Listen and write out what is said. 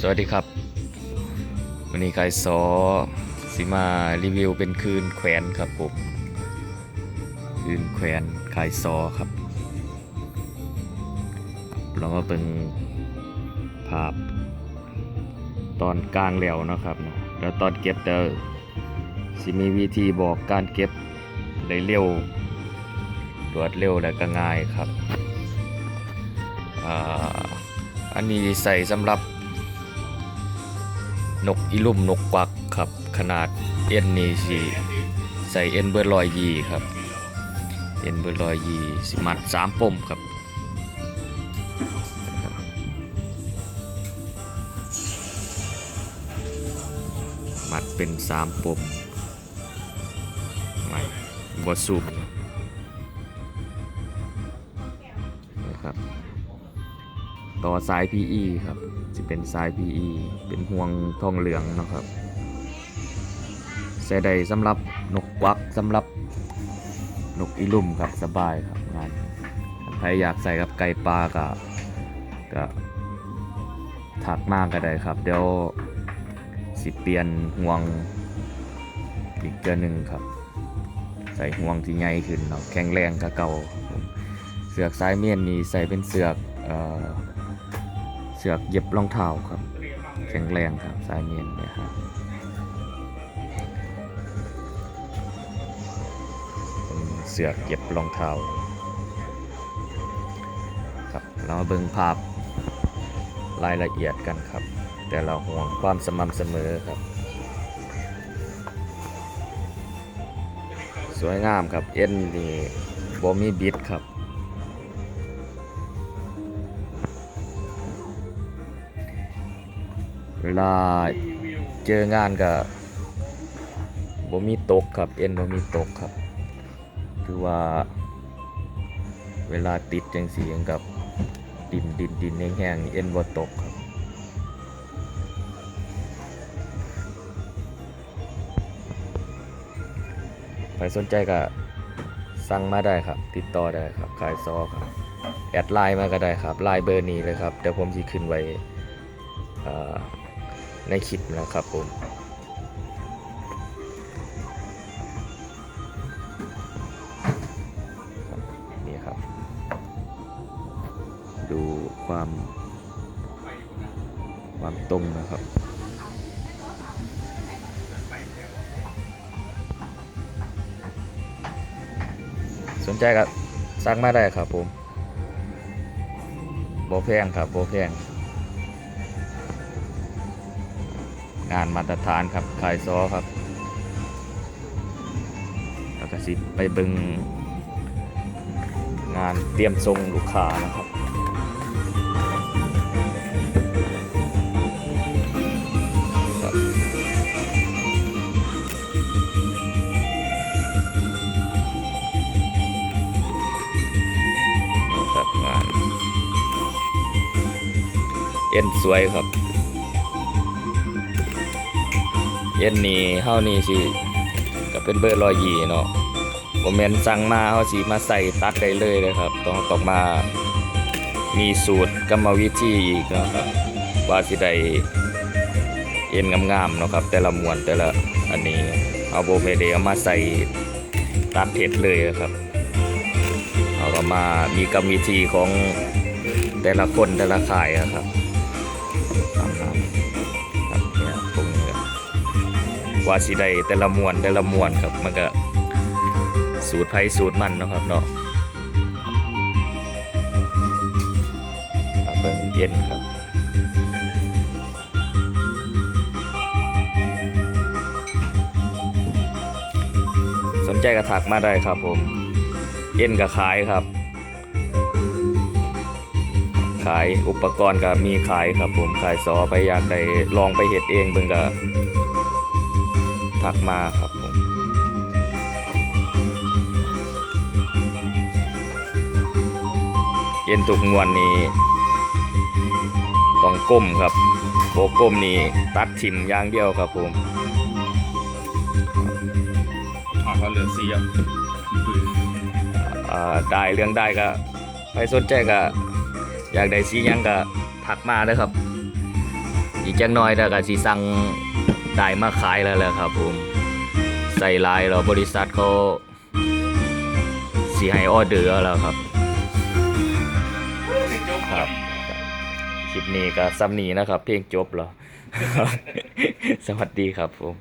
สวัสดีครับ วันนี้ไก่ซอสิมารีวิวเป็นคืนแขวนครับผม คืนแขวนไก่ซอครับ เรามาเป็นภาพตอนกลางแล้วนะครับเนาะแล้วตอนเก็บเดอสิมีวิธีบอกการเก็บได้เร็วรวดเร็วและก็ง่ายครับอ่าอันนี้ใส่สำหรับ นกอีลุ่มนกกวักครับ ขนาดเอ็นนี่สิใส่เอ็นเบอร์ลอยยีครับ เอ็นเบอร์ลอยยีสิมัดสามปมครับมัดเป็นสามปมไม่บวสูมนะครับ ต่อสาย PE ครับจะเป็นสาย PE เป็นห่วงทองเหลืองนะครับใส่ได้สำหรับนกวักสำหรับนกอีลุ่มครับสบายครับงานใครอยากใส่กับไก่ปลาก็ก็ถักมากก็ได้ครับ เดี๋ยวสิเปลี่ยนห่วงอีกเดือหนึ่งครับ ใส่ห่วงที่ใหญ่ขึ้นเนาะแข็งแรงก็เก่าเสือกสายเมียนนี่ใส่เป็นเสือกเอ่อ สือกเย็บรองเท้าครับ แข็งแรงครับสายเมียนนี่ยครับเสือกเย็บรองเท้าครับเรามาเบิ่งภาพรายละเอียดกันครับ แต่เราห่วงความสม่ำเสมอครับ สวยงามครับเอ็นนี่บ่มีบิดครับ เวลาเจองานกับบ่มีตกครับ เอ็นบ่มีตกครับ คือว่า เวลาติดจังสียงกับดินดินดินแห้งๆเอ็นบ่ตกครับใครสนใจก็สั่งมาได้ครับ ติดต่อได้ครับขายซอครับแอดไลน์มาก็ได้ครับไลน์เบอร์นี้เลยครับเดี๋ยวผมจะขึ้นไว้อ่อ ในคลิปนะครับผมนี่ครับ ดูความความตรงนะครับสนใจก็สั่งมาได้ครับผมโบแพงครับโบแพง งานมาตรฐานครับขายซอครับแล้วก็สิไปบึงงานเตรียมทรงลูกค้านะครับครับงานเอ็นสวยครับ เย็นนี้เฮานี่สิก็เป็นเบอร์รอยยีเนาะบ่แมนสั่งมาเฮาสิมาใส่ตัดได้เลยเลยครับ ต้องต้องมามีสูตรกรรมวิธีอีกนะครับว่าสิได้เอ็นงามๆเนาะครับ แต่ละมวนแต่ละอันนี้เอาโบ่แม่นได้เอามาใส่ตัดเผ็ดเลยนะครับเอาก็มามีกรรมวิธีของแต่ละคนแต่ละค่ายอะครับตามนั้น ว่าสิได้แต่ละมวนแต่ละมวนครับมันก็สูตรไผสูตรมันนะครับเนาะครับเบิ่งเย็นครับสนใจกระถักมาได้ครับผม เย็นกับขายครับ ขายอุปกรณ์ก็มีขายครับผมขายซอไปอยากได้ลองไปเห็ดเองเบิ่งก็ ทักมาครับผมเย็นตุกงวนนี้ต้องก้มครับโบก้มนี่ตัดทิมอย่างเดียวครับผมอ่าเขาเหลือสี่อะอ่าได้เรื่องได้ก็ใครสนใจก็อยากได้สีหยังก็ทักมาเด้อครับอีกจักหน่อยแต่ก็สิสั่ง ได้มาขายแล้วแหละครับผมใส่ลายเราบริษัทเขาสีให้ออเดอร์แล้วครับ ครับคลิปนี้ก็ซ้ำนี้นะครับ เพียงจบแล้วสวัสดีครับผม